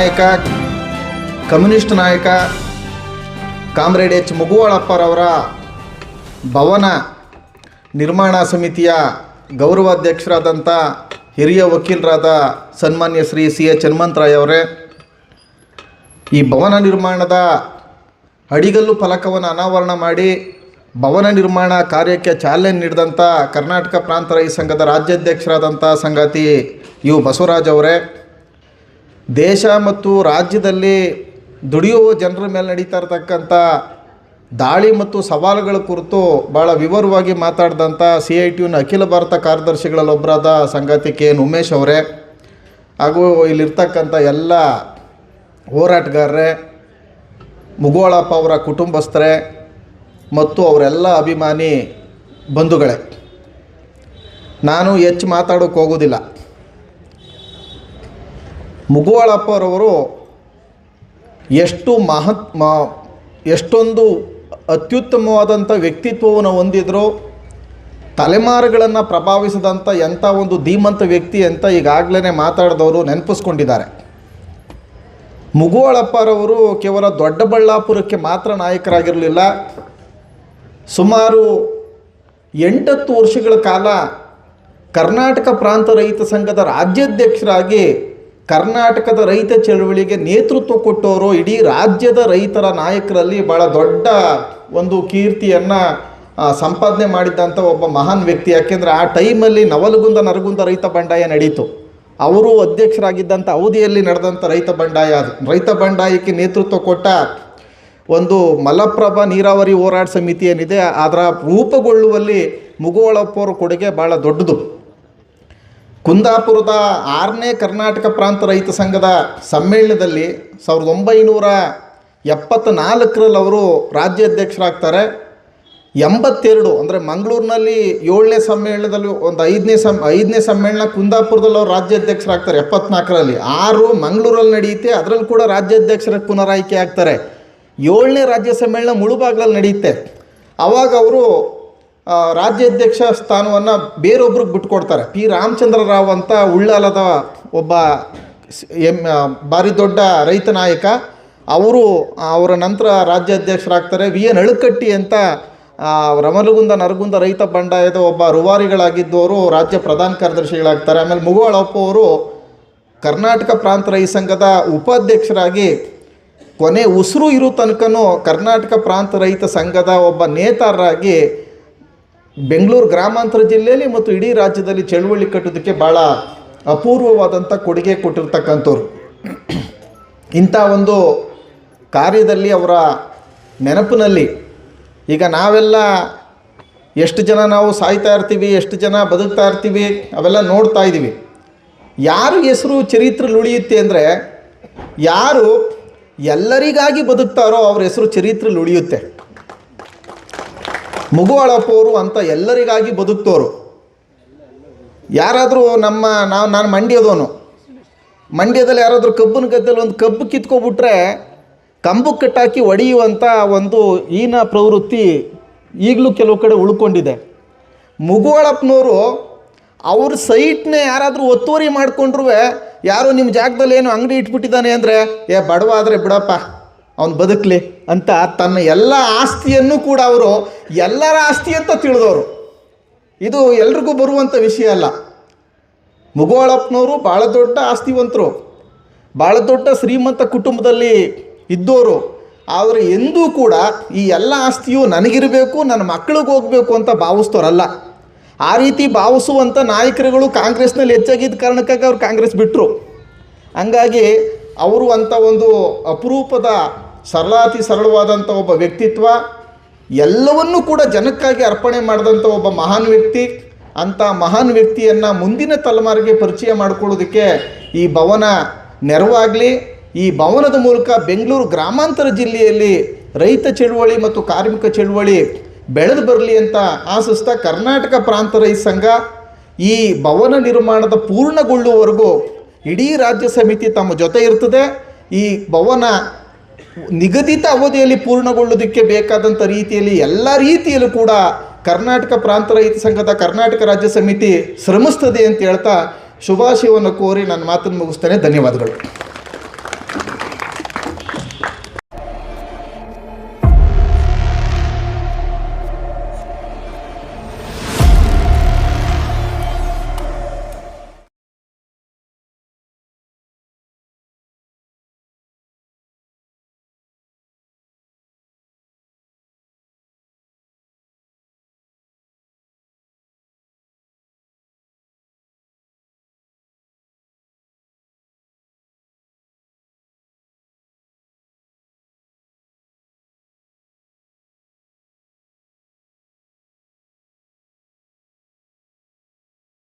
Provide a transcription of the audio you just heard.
ನಾಯಕ, ಕಮ್ಯುನಿಸ್ಟ್ ನಾಯಕ comrade H. ಮುಗುವಳಪ್ಪರವರ ಭವನ ನಿರ್ಮಾಣ ಸಮಿತಿಯ ಗೌರವಾಧ್ಯಕ್ಷರಾದಂಥ ಹಿರಿಯ ವಕೀಲರಾದ ಸನ್ಮಾನ್ಯ ಶ್ರೀ ಸಿ. ಎಚ್. ಹನುಮಂತರಾಯ್ ಅವರೇ, ಈ ಭವನ ನಿರ್ಮಾಣದ ಅಡಿಗಲ್ಲು ಫಲಕವನ್ನು ಅನಾವರಣ ಮಾಡಿ ಭವನ ನಿರ್ಮಾಣ ಕಾರ್ಯಕ್ಕೆ ಚಾಲನೆ ನೀಡಿದಂಥ ಕರ್ನಾಟಕ ಪ್ರಾಂತ ರೈತ ಸಂಘದ ರಾಜ್ಯಾಧ್ಯಕ್ಷರಾದಂಥ ಸಂಗಾತಿ ಯು. ಬಸವರಾಜ್ ಅವರೇ ದೇಶ ಮತ್ತು ರಾಜ್ಯದಲ್ಲಿ ದುಡಿಯುವ ಜನರ ಮೇಲೆ ನಡೀತಾ ಇರತಕ್ಕಂಥ ದಾಳಿ ಮತ್ತು ಸವಾಲುಗಳ ಕುರಿತು ಭಾಳ ವಿವರವಾಗಿ ಮಾತಾಡಿದಂಥ ಸಿ ಐ ಟಿ ಯುನ ಅಖಿಲ ಭಾರತ ಕಾರ್ಯದರ್ಶಿಗಳಲ್ಲೊಬ್ಬರಾದ ಸಂಗಾತಿ ಕೆ ಎನ್ ಉಮೇಶ್ ಅವರೇ. ಹಾಗೂ ಇಲ್ಲಿರ್ತಕ್ಕಂಥ ಎಲ್ಲ ಹೋರಾಟಗಾರರೇ ಮುಗೋಳಪ್ಪ ಅವರ ಕುಟುಂಬಸ್ಥರೇ ಮತ್ತು ಅವರೆಲ್ಲ ಅಭಿಮಾನಿ ಬಂಧುಗಳೇ. ನಾನು ಹೆಚ್ಚು ಮಾತಾಡೋಕ್ಕೆ ಹೋಗೋದಿಲ್ಲ ಮುಗುವಳಪ್ಪರವರು ಎಷ್ಟು ಮಹತ್ ಮ ಎಷ್ಟೊಂದು ಅತ್ಯುತ್ತಮವಾದಂಥ ವ್ಯಕ್ತಿತ್ವವನ್ನು ಹೊಂದಿದ್ರು, ತಲೆಮಾರುಗಳನ್ನು ಪ್ರಭಾವಿಸಿದಂಥ ಎಂಥ ಒಂದು ಧೀಮಂತ ವ್ಯಕ್ತಿ ಅಂತ ಈಗಾಗಲೇ ಮಾತಾಡಿದವರು ನೆನಪಿಸ್ಕೊಂಡಿದ್ದಾರೆ. ಮುಗುವಳಪ್ಪರವರು ಕೇವಲ ದೊಡ್ಡಬಳ್ಳಾಪುರಕ್ಕೆ ಮಾತ್ರ ನಾಯಕರಾಗಿರಲಿಲ್ಲ. ಸುಮಾರು ಎಂಟತ್ತು ವರ್ಷಗಳ ಕಾಲ ಕರ್ನಾಟಕ ಪ್ರಾಂತ ರೈತ ಸಂಘದ ರಾಜ್ಯಾಧ್ಯಕ್ಷರಾಗಿ ಕರ್ನಾಟಕದ ರೈತ ಚಳುವಳಿಗೆ ನೇತೃತ್ವ ಕೊಟ್ಟವರು ಇಡೀ ರಾಜ್ಯದ ರೈತರ ನಾಯಕರಲ್ಲಿ ಭಾಳ ದೊಡ್ಡ ಒಂದು ಕೀರ್ತಿಯನ್ನು ಸಂಪಾದನೆ ಮಾಡಿದ್ದಂಥ ಒಬ್ಬ ಮಹಾನ್ ವ್ಯಕ್ತಿ. ಯಾಕೆಂದರೆ ಆ ಟೈಮಲ್ಲಿ ನವಲಗುಂದ ನರಗುಂದ ರೈತ ಬಂಡಾಯ ನಡೀತು. ಅವರು ಅಧ್ಯಕ್ಷರಾಗಿದ್ದಂಥ ಅವಧಿಯಲ್ಲಿ ನಡೆದಂಥ ರೈತ ಬಂಡಾಯ ಅದು. ರೈತ ಬಂಡಾಯಕ್ಕೆ ನೇತೃತ್ವ ಕೊಟ್ಟ ಒಂದು ಮಲಪ್ರಭಾ ನೀರಾವರಿ ಹೋರಾಟ ಸಮಿತಿ ಏನಿದೆ ಅದರ ರೂಪುಗೊಳ್ಳುವಲ್ಲಿ ಮುಗುವಳಪ್ಪವ್ರ ಕೊಡುಗೆ ಭಾಳ ದೊಡ್ಡದು. ಕುಂದಾಪುರದ ಆರನೇ ಕರ್ನಾಟಕ ಪ್ರಾಂತ ರೈತ ಸಂಘದ ಸಮ್ಮೇಳನದಲ್ಲಿ ಸಾವಿರದ ಒಂಬೈನೂರ ಎಪ್ಪತ್ತ ನಾಲ್ಕರಲ್ಲಿ ಅವರು ರಾಜ್ಯಾಧ್ಯಕ್ಷರಾಗ್ತಾರೆ. ಎಂಬತ್ತೆರಡು ಅಂದರೆ ಮಂಗಳೂರಿನಲ್ಲಿ ಏಳನೇ ಸಮ್ಮೇಳನದಲ್ಲಿ ಒಂದು ಐದನೇ ಸಮ್, ಐದನೇ ಸಮ್ಮೇಳನ ಕುಂದಾಪುರದಲ್ಲಿ ಅವರು ರಾಜ್ಯಾಧ್ಯಕ್ಷರಾಗ್ತಾರೆ ಎಪ್ಪತ್ನಾಲ್ಕರಲ್ಲಿ. ಆರು ಮಂಗಳೂರಲ್ಲಿ ನಡೆಯುತ್ತೆ, ಅದರಲ್ಲಿ ಕೂಡ ರಾಜ್ಯಾಧ್ಯಕ್ಷರ ಪುನರಾಯ್ಕೆ ಆಗ್ತಾರೆ. ಏಳನೇ ರಾಜ್ಯ ಸಮ್ಮೇಳನ ಮುಳುಬಾಗ್ಲಲ್ಲಿ ನಡೆಯುತ್ತೆ. ಆವಾಗ ಅವರು ರಾಜ್ಯಾಧ್ಯಕ್ಷ ಸ್ಥಾನವನ್ನು ಬೇರೊಬ್ರಿಗೆ ಬಿಟ್ಕೊಡ್ತಾರೆ. ಪಿ. ರಾಮಚಂದ್ರ ರಾವ್ ಅಂತ ಉಳ್ಳಾಲದ ಒಬ್ಬ ಸ್- ಎಂ ಆ, ಭಾರಿ ದೊಡ್ಡ ರೈತ ನಾಯಕ. ಅವರು ಅವರ ನಂತರ ರಾಜ್ಯಾಧ್ಯಕ್ಷರಾಗ್ತಾರೆ. ವಿ. ಎನ್. ಅಳುಕಟ್ಟಿ ಅಂತ ರಮಲಗುಂದ ನರಗುಂದ ರೈತ ಬಂಡಾಯದ ಒಬ್ಬ ರುವಾರಿಗಳಾಗಿದ್ದವರು ರಾಜ್ಯ ಪ್ರಧಾನ ಕಾರ್ಯದರ್ಶಿಗಳಾಗ್ತಾರೆ. ಆಮೇಲೆ ಮುಗುವಳಪ್ಪ ಅವರು ಕರ್ನಾಟಕ ಪ್ರಾಂತ ರೈತ ಸಂಘದ ಉಪಾಧ್ಯಕ್ಷರಾಗಿ ಕೊನೆ ಉಸಿರು ಇರೋ ತನಕನೂ ಕರ್ನಾಟಕ ಪ್ರಾಂತ ರೈತ ಸಂಘದ ಒಬ್ಬ ನೇತಾರರಾಗಿ ಬೆಂಗಳೂರು ಗ್ರಾಮಾಂತರ ಜಿಲ್ಲೆಯಲ್ಲಿ ಮತ್ತು ಇಡೀ ರಾಜ್ಯದಲ್ಲಿ ಚಳುವಳಿ ಕಟ್ಟೋದಕ್ಕೆ ಭಾಳ ಅಪೂರ್ವವಾದಂಥ ಕೊಡುಗೆ ಕೊಟ್ಟಿರ್ತಕ್ಕಂಥವ್ರು. ಇಂಥ ಒಂದು ಕಾರ್ಯದಲ್ಲಿ ಅವರ ನೆನಪಿನಲ್ಲಿ ಈಗ ನಾವೆಲ್ಲ ಎಷ್ಟು ಜನ ನಾವು ಸಾಯ್ತಾ ಇರ್ತೀವಿ, ಎಷ್ಟು ಜನ ಬದುಕ್ತಾ ಇರ್ತೀವಿ, ಅವೆಲ್ಲ ನೋಡ್ತಾ ಇದ್ದೀವಿ. ಯಾರು ಹೆಸರು ಚರಿತ್ರೆಲಿ ಉಳಿಯುತ್ತೆ ಅಂದರೆ ಯಾರು ಎಲ್ಲರಿಗಾಗಿ ಬದುಕ್ತಾರೋ ಅವ್ರ ಹೆಸರು ಚರಿತ್ರೆಲಿ ಉಳಿಯುತ್ತೆ. ಮುಗುವಳಪ್ಪವರು ಅಂತ ಎಲ್ಲರಿಗಾಗಿ ಬದುಕ್ತೋರು. ಯಾರಾದರೂ ನಮ್ಮ ನಾವು ನಾನು ಮಂಡ್ಯದವನು. ಮಂಡ್ಯದಲ್ಲಿ ಯಾರಾದರೂ ಕಬ್ಬಿನ ಗದ್ದೆಯಲ್ಲಿ ಒಂದು ಕಬ್ಬು ಕಿತ್ಕೊಬಿಟ್ರೆ ಕಂಬು ಕಟ್ಟಾಕಿ ಒಡೆಯುವಂಥ ಒಂದು ಈನ ಪ್ರವೃತ್ತಿ ಈಗಲೂ ಕೆಲವು ಕಡೆ ಉಳ್ಕೊಂಡಿದೆ. ಮುಗುವಳಪ್ಪನವರು ಅವ್ರ ಸೈಟ್ನೇ ಯಾರಾದರೂ ಒತ್ತುವರಿ ಮಾಡಿಕೊಂಡ್ರೂ ಯಾರೋ ನಿಮ್ಮ ಜಾಗದಲ್ಲಿ ಏನು ಅಂಗಡಿ ಇಟ್ಬಿಟ್ಟಿದ್ದಾನೆ ಅಂದರೆ, ಏ ಬಡವ ಆದರೆ ಬಿಡಪ್ಪ ಅವ್ನು ಬದುಕಲಿ ಅಂತ ತನ್ನ ಎಲ್ಲ ಆಸ್ತಿಯನ್ನು ಕೂಡ ಅವರು ಎಲ್ಲರ ಆಸ್ತಿ ಅಂತ ತಿಳಿದವರು. ಇದು ಎಲ್ರಿಗೂ ಬರುವಂಥ ವಿಷಯ ಅಲ್ಲ. ಮುಗೋಳಪ್ಪನವರು ಭಾಳ ದೊಡ್ಡ ಆಸ್ತಿವಂತರು. ಭಾಳ ದೊಡ್ಡ ಶ್ರೀಮಂತ ಕುಟುಂಬದಲ್ಲಿ ಇದ್ದವರು ಆದರೆ ಎಂದೂ ಕೂಡ ಈ ಎಲ್ಲ ಆಸ್ತಿಯು ನನಗಿರಬೇಕು, ನನ್ನ ಮಕ್ಕಳಿಗೆ ಹೋಗಬೇಕು ಅಂತ ಭಾವಿಸ್ತೋರಲ್ಲ ಆ ರೀತಿ ಭಾವಿಸುವಂಥ ನಾಯಕರುಗಳು ಕಾಂಗ್ರೆಸ್ನಲ್ಲಿ ಹೆಚ್ಚಾಗಿದ್ದ ಕಾರಣಕ್ಕಾಗಿ ಅವ್ರು ಕಾಂಗ್ರೆಸ್ ಬಿಟ್ಟರು ಹಂಗಾಗಿ ಅವರು ಅಂಥ ಒಂದು ಅಪರೂಪದ ಸರಳಾತಿ ಸರಳವಾದಂಥ ಒಬ್ಬ ವ್ಯಕ್ತಿತ್ವ, ಎಲ್ಲವನ್ನೂ ಕೂಡ ಜನಕ್ಕಾಗಿ ಅರ್ಪಣೆ ಮಾಡಿದಂಥ ಒಬ್ಬ ಮಹಾನ್ ವ್ಯಕ್ತಿ, ಅಂಥ ಮಹಾನ್ ವ್ಯಕ್ತಿಯನ್ನು ಮುಂದಿನ ತಲೆಮಾರಿಗೆ ಪರಿಚಯ ಮಾಡಿಕೊಳ್ಳೋದಕ್ಕೆ ಈ ಭವನ ನೆರವಾಗಲಿ. ಈ ಭವನದ ಮೂಲಕ ಬೆಂಗಳೂರು ಗ್ರಾಮಾಂತರ ಜಿಲ್ಲೆಯಲ್ಲಿ ರೈತ ಚಳುವಳಿ ಮತ್ತು ಕಾರ್ಮಿಕ ಚಳುವಳಿ ಬೆಳೆದು ಬರಲಿ ಅಂತ ಆಶಿಸ್ತಾ ಕರ್ನಾಟಕ ಪ್ರಾಂತ ರೈತ ಸಂಘ ಈ ಭವನ ನಿರ್ಮಾಣದ ಪೂರ್ಣಗೊಳ್ಳುವವರೆಗೂ ಇಡೀ ರಾಜ್ಯ ಸಮಿತಿ ತಮ್ಮ ಜೊತೆ ಇರ್ತದೆ. ಈ ಭವನ ನಿಗದಿತ ಅವಧಿಯಲ್ಲಿ ಪೂರ್ಣಗೊಳ್ಳುವುದಕ್ಕೆ ಬೇಕಾದಂಥ ರೀತಿಯಲ್ಲಿ ಎಲ್ಲ ರೀತಿಯಲ್ಲೂ ಕೂಡ ಕರ್ನಾಟಕ ಪ್ರಾಂತ ರೈತ ಸಂಘದ ಕರ್ನಾಟಕ ರಾಜ್ಯ ಸಮಿತಿ ಶ್ರಮಿಸ್ತದೆ ಅಂತ ಹೇಳ್ತಾ ಶುಭಾಶಯವನ್ನು ಕೋರಿ ನನ್ನ ಮಾತನ್ನು ಮುಗಿಸ್ತೇನೆ. ಧನ್ಯವಾದಗಳು.